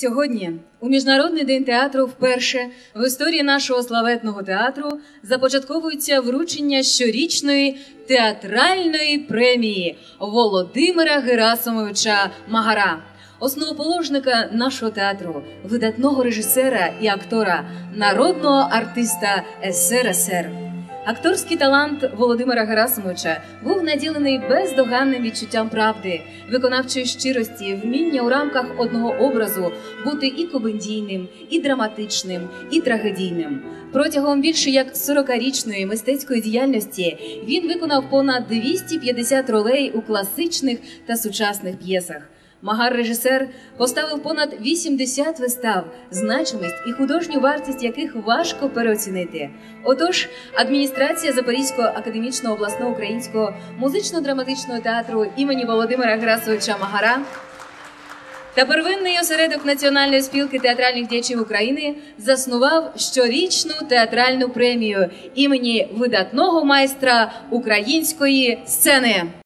Сьогодні у Міжнародний день театру вперше в історії нашого славетного театру започатковується вручення щорічної театральної премії Володимира Герасимовича Магара, основоположника нашого театру, видатного режисера і актора, народного артиста СРСР. Акторський талант Володимира Герасимовича був наділений бездоганним відчуттям правди, виконавчої щирості, вміння у рамках одного образу бути і комедійним, і драматичним, і трагедійним. Протягом більше як 40-річної мистецької діяльності він виконав понад 250 ролей у класичних та сучасних п'єсах. Магар-режисер поставив понад 80 вистав, значимість і художню вартість яких важко переоцінити. Отож, адміністрація Запорізького академічного обласного українського музично-драматичного театру імені Володимира Герасовича Магара та первинний осередок Національної спілки театральних діячів України заснував щорічну театральну премію імені видатного майстра української сцени.